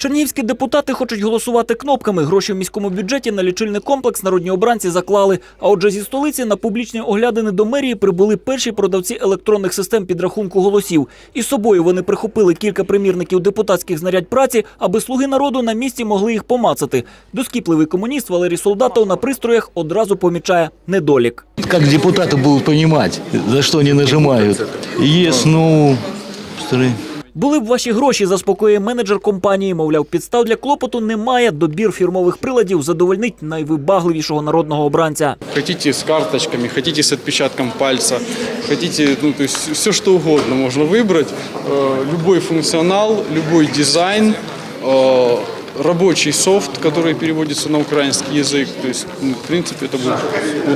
Чернігівські депутати хочуть голосувати кнопками. Гроші в міському бюджеті на лічильний комплекс народні обранці заклали. А отже, зі столиці на публічні оглядини до мерії прибули перші продавці електронних систем підрахунку голосів. Із собою вони прихопили кілька примірників депутатських знарядь праці, аби слуги народу на місці могли їх помацати. Доскіпливий комуніст Валерій Солдатов на пристроях одразу помічає недолік. Как депутаты будут понимать, за что они нажимают? Есть, ну, Були б ваші гроші, заспокоює менеджер компанії. Мовляв, підстав для клопоту немає. Добір фірмових приладів задовольнить найвибагливішого народного обранця. Хотите с карточками, хотите с отпечатком пальца, хотите, ну, то есть все что угодно можно выбрать. Э, Любой функционал, любой дизайн, э, рабочий софт, который переводится на украинский язык. То есть, ну, в принципе, это будет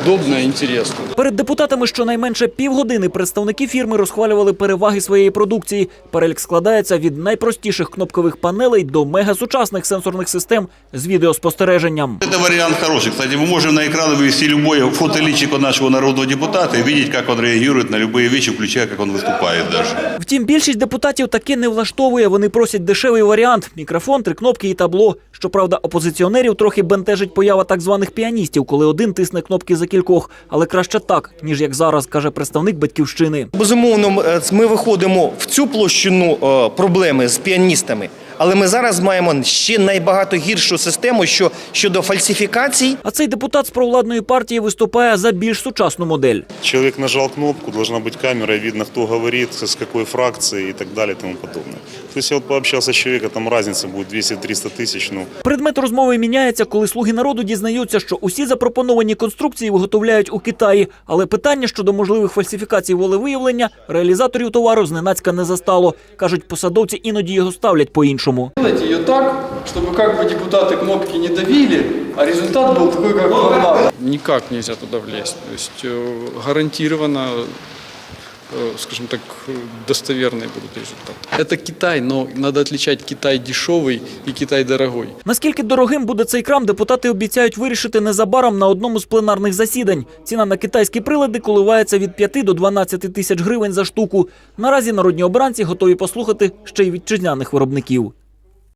удобно и интересно. Перед депутатами щонайменше півгодини представники фірми розхвалювали переваги своєї продукції. Перелік складається від найпростіших кнопкових панелей до мегасучасних сенсорних систем з відеоспостереженням. Это вариант хороший. Кстати, мы можем на экран вывести любой фотоличик нашего народного депутата и видеть, как он реагирует на любые вещи, включая, как он выступает даже. Втім, більшість депутатів таки не влаштовує. Вони просять дешевий варіант: мікрофон, три кнопки і табло. Щоправда, опозиціонерів трохи бентежить поява так званих піаністів, коли один тисне кнопки за кількох. Але краще так, ніж як зараз, каже представник батьківщини. Безумовно, е, ми виходимо в цю площину е, проблеми з піаністами, але ми зараз маємо ще найбагато гіршу систему, що щодо фальсифікацій. А цей депутат з провладної партії виступає за більш сучасну модель. Человек нажал кнопку, должна быть камера, видно, кто говорит, с какой фракции и так далее и тому подобное. То есть я вот пообщался с человеком, там разница будет 200-300 тысяч, ну, Предмет розмови міняється, коли слуги народу дізнаються, що усі запропоновані конструкції виготовляють у Китаї. Але питання щодо можливих фальсифікацій волевиявлення реалізаторів товару зненацька не застало. кажуть, посадовці іноді його ставлять по-іншому. Делайте ее так, чтобы как бы депутаты кнопки не давили, а результат был такой, как вам надо. Никак нельзя туда влезть. То есть э, гарантированно, э, скажем так, э, достоверные будут результаты. Это Китай, но надо отличать Китай дешевый и Китай дорогой. Наскільки дорогим буде цей крам, депутати обіцяють вирішити незабаром на одному з пленарних засідань. Ціна на китайські прилади коливається від 5 до 12 тисяч гривень за штуку. Наразі народні обранці готові послухати ще й вітчизняних виробників.